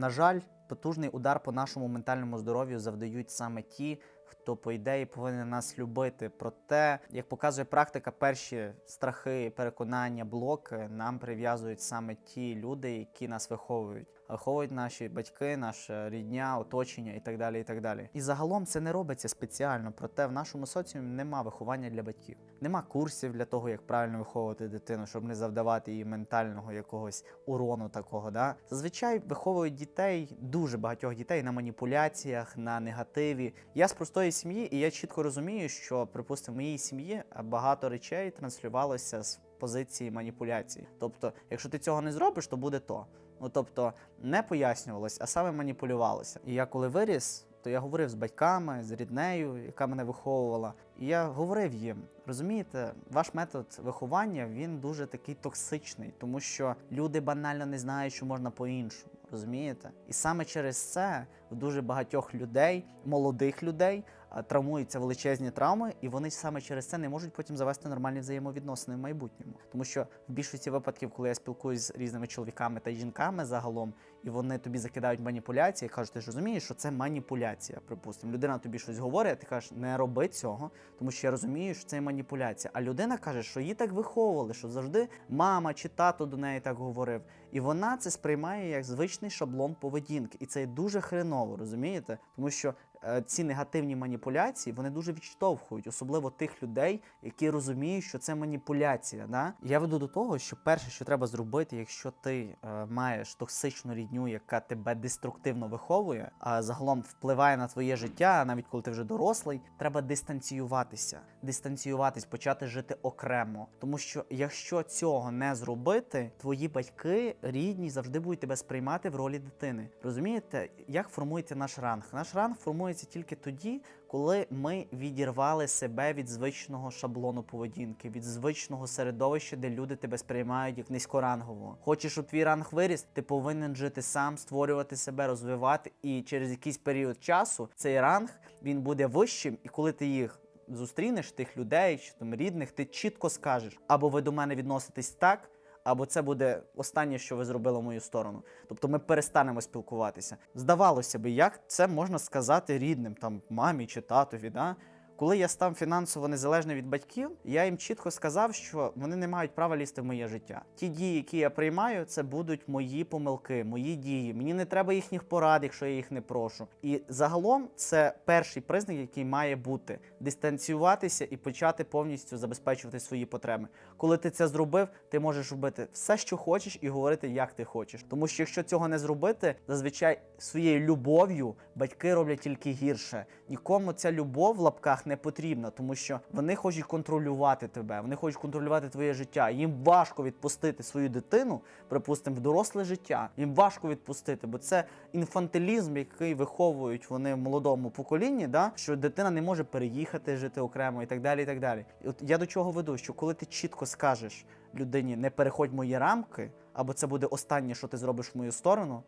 На жаль, потужний удар по нашому ментальному здоров'ю завдають саме ті, хто, по ідеї, повинен нас любити. Проте, як показує практика, перші страхи, переконання, блоки нам прив'язують саме ті люди, які нас виховують. Виховують наші батьки, наша рідня, оточення і так далі. І так далі. І загалом це не робиться спеціально. Проте в нашому соціумі нема виховання для батьків, нема курсів для того, як правильно виховувати дитину, щоб не завдавати їй ментального якогось урону такого. Да? Зазвичай виховують дітей, дуже багатьох дітей на маніпуляціях, на негативі. Я з простої сім'ї, і я чітко розумію, що, припустимо, в моїй сім'ї багато речей транслювалося з позиції маніпуляції. Тобто, якщо ти цього не зробиш, то буде то. Ну тобто не пояснювалось, а саме маніпулювалося. І я коли виріс, то я говорив з батьками, з ріднею, яка мене виховувала. І я говорив їм: розумієте, ваш метод виховання він дуже такий токсичний, тому що люди банально не знають, що можна по-іншому. Розумієте? І саме через це в дуже багатьох людей, молодих людей, травмуються величезні травми, і вони саме через це не можуть потім завести нормальні взаємовідносини в майбутньому. Тому що в більшості випадків, коли я спілкуюсь з різними чоловіками та жінками загалом, і вони тобі закидають маніпуляції, кажуть, ти ж розумієш, що це маніпуляція. Припустимо, людина тобі щось говорить, а ти кажеш, не роби цього, тому що я розумію, що це маніпуляція. А людина каже, що її так виховували, що завжди мама чи тато до неї так говорив. І вона це сприймає як звичний шаблон поведінки. І це дуже хреново, розумієте? Тому що ці негативні маніпуляції вони дуже відштовхують, особливо тих людей, які розуміють, що це маніпуляція. Да? Я веду до того, що перше, що треба зробити, якщо ти е, маєш токсичну рідню, яка тебе деструктивно виховує, а загалом впливає на твоє життя, навіть коли ти вже дорослий, треба дистанціюватися, дистанціюватись, почати жити окремо. Тому що якщо цього не зробити, твої батьки рідні завжди будуть тебе сприймати в ролі дитини. Розумієте, як формується наш ранг? Наш ранг формується тільки тоді, коли ми відірвали себе від звичного шаблону поведінки, від звичного середовища, де люди тебе сприймають як низькорангового. Хочеш, щоб твій ранг виріс, ти повинен жити сам, створювати себе, розвивати, і через якийсь період часу цей ранг він буде вищим, і коли ти їх зустрінеш, тих людей чи там рідних, ти чітко скажеш, або ви до мене відноситесь так. Або це буде останнє, що ви зробили в мою сторону. Тобто ми перестанемо спілкуватися. Здавалося би, як це можна сказати рідним, там мамі чи татові. Да? Коли я став фінансово незалежний від батьків, я їм чітко сказав, що вони не мають права лізти в моє життя. Ті дії, які я приймаю, це будуть мої помилки, мої дії. Мені не треба їхніх порад, якщо я їх не прошу. І загалом це перший признак, який має бути дистанціюватися і почати повністю забезпечувати свої потреби. Коли ти це зробив, ти можеш робити все, що хочеш, і говорити, як ти хочеш. Тому що якщо цього не зробити, зазвичай своєю любов'ю батьки роблять тільки гірше. Нікому ця любов в лапках не потрібна, тому що вони хочуть контролювати тебе, вони хочуть контролювати твоє життя. Їм важко відпустити свою дитину, припустимо, в доросле життя. Їм важко відпустити, бо це інфантилізм, який виховують вони в молодому поколінні, да? що дитина не може переїхати, жити окремо і так далі. І так далі. І от я до чого веду, що коли ти чітко скажеш людині, не переходь мої рамки, або це буде останнє, що ти зробиш в мою сторону,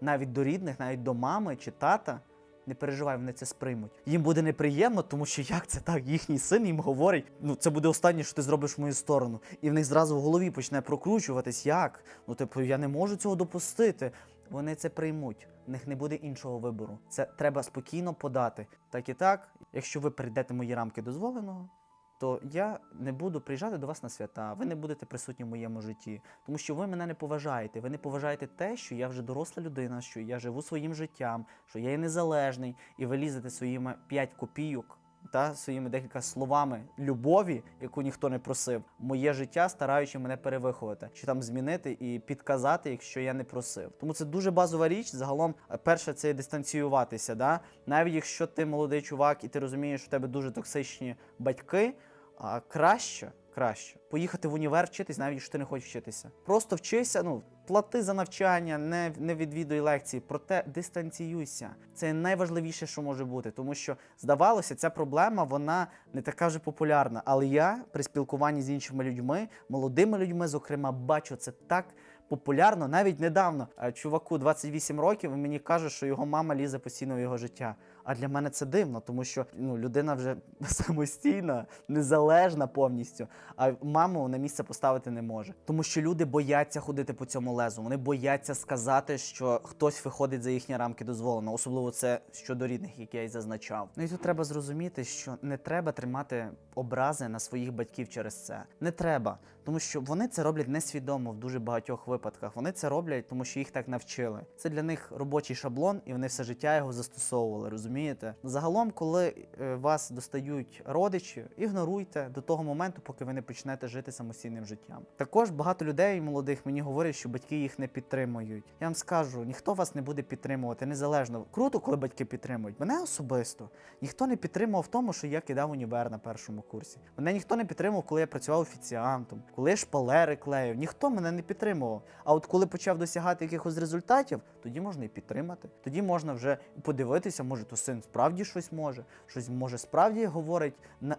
навіть до рідних, навіть до мами чи тата. Не переживай, вони це сприймуть. Їм буде неприємно, тому що як це так? Їхній син їм говорить, ну це буде останнє, що ти зробиш в мою сторону. І в них зразу в голові почне прокручуватись, як? Ну, типу, я не можу цього допустити. Вони це приймуть. В них не буде іншого вибору. Це треба спокійно подати. Так і так, якщо ви прийдете мої рамки дозволеного, то я не буду приїжджати до вас на свята, ви не будете присутні в моєму житті, тому що ви мене не поважаєте. Ви не поважаєте те, що я вже доросла людина, що я живу своїм життям, що я є незалежний, і ви лізете своїми 5 копійок та своїми декілька словами любові, яку ніхто не просив, моє життя, стараючи мене перевиховати, чи там змінити і підказати, якщо я не просив. Тому це дуже базова річ. Загалом, е, перше, це дистанціюватися. Да? Навіть якщо ти молодий чувак і ти розумієш, що в тебе дуже токсичні батьки, краще. Краще поїхати в універ вчитись, навіть якщо ти не хочеш вчитися. Просто вчися, ну плати за навчання, не, не відвідуй лекції, проте дистанціюйся. Це найважливіше, що може бути, тому що здавалося, ця проблема вона не така вже популярна. Але я при спілкуванні з іншими людьми, молодими людьми, зокрема, бачу це так популярно навіть недавно. Е, Чуваку 28 років і мені каже, що його мама лізе постійно в його життя. А для мене це дивно, тому що ну, людина вже самостійна, незалежна повністю, а маму на місце поставити не може. Тому що люди бояться ходити по цьому лезу. Вони бояться сказати, що хтось виходить за їхні рамки дозволено. Особливо це щодо рідних, як я й зазначав. Ну і тут треба зрозуміти, що не треба тримати образи на своїх батьків через це. Не треба, тому що вони це роблять несвідомо в дуже багатьох випадках. Вони це роблять, тому що їх так навчили. Це для них робочий шаблон, і вони все життя його застосовували. Розумієте? Загалом, коли е, вас достають родичі, ігноруйте до того моменту, поки ви не почнете жити самостійним життям. Також багато людей молодих мені говорять, що батьки їх не підтримують. Я вам скажу, ніхто вас не буде підтримувати, незалежно. Круто, коли батьки підтримують. Мене особисто ніхто не підтримував в тому, що я кидав універ на першому курсі. Мене ніхто не підтримував, коли я працював офіціантом, коли я шпалери клеїв. Ніхто мене не підтримував. А от коли почав досягати якихось результатів, тоді можна і підтримати. Тоді можна вже подивитися, може, то син справді щось може, щось може справді говорить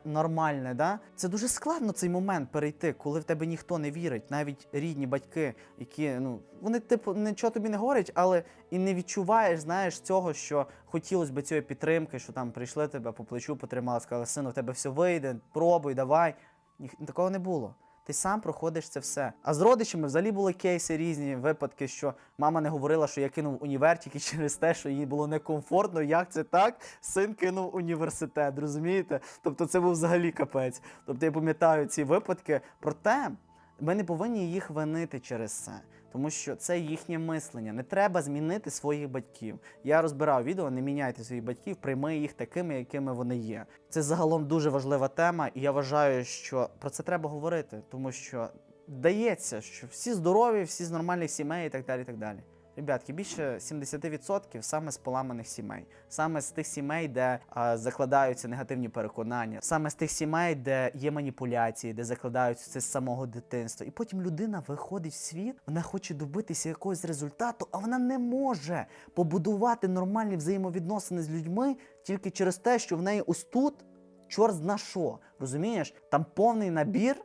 нормальне. Да? Це дуже складно цей момент перейти, коли в тебе ніхто не вірить, навіть рідні батьки, які ну вони типу нічого тобі не говорять, але і не відчуваєш, знаєш, цього, що хотілося б цієї підтримки, що там прийшли тебе по плечу, потримали, сказали, сину, в тебе все вийде, пробуй, давай. Ні, такого не було. Ти сам проходиш це все. А з родичами взагалі були кейси різні випадки, що мама не говорила, що я кинув універ через те, що їй було некомфортно. Як це так? Син кинув університет, розумієте? Тобто це був взагалі капець. Тобто я пам'ятаю ці випадки. Проте ми не повинні їх винити через це. Тому що це їхнє мислення. Не треба змінити своїх батьків. Я розбирав відео, не міняйте своїх батьків, прийми їх такими, якими вони є. Це загалом дуже важлива тема, і я вважаю, що про це треба говорити, тому що дається, що всі здорові, всі з нормальних сімей і так далі. І так далі. Ребятки, більше 70% саме з поламаних сімей, саме з тих сімей, де а, закладаються негативні переконання, саме з тих сімей, де є маніпуляції, де закладаються це з самого дитинства. І потім людина виходить в світ, вона хоче добитися якогось результату, а вона не може побудувати нормальні взаємовідносини з людьми тільки через те, що в неї ось тут чорт зна що. Розумієш? Там повний набір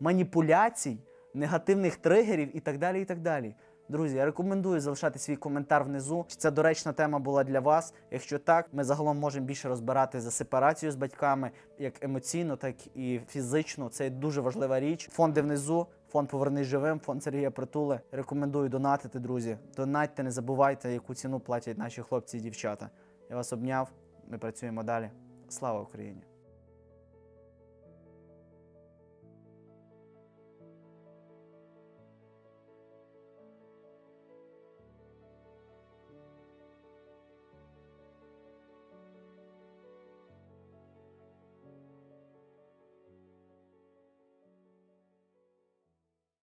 маніпуляцій, негативних тригерів і так далі. і так далі. Друзі, я рекомендую залишати свій коментар внизу. Чи ця доречна тема була для вас? Якщо так, ми загалом можемо більше розбирати за сепарацію з батьками, як емоційно, так і фізично. Це дуже важлива річ. Фонди внизу. Фонд Повернись живим, фонд Сергія Притули. Рекомендую донатити, друзі. Донатьте, не забувайте, яку ціну платять наші хлопці і дівчата. Я вас обняв. Ми працюємо далі. Слава Україні!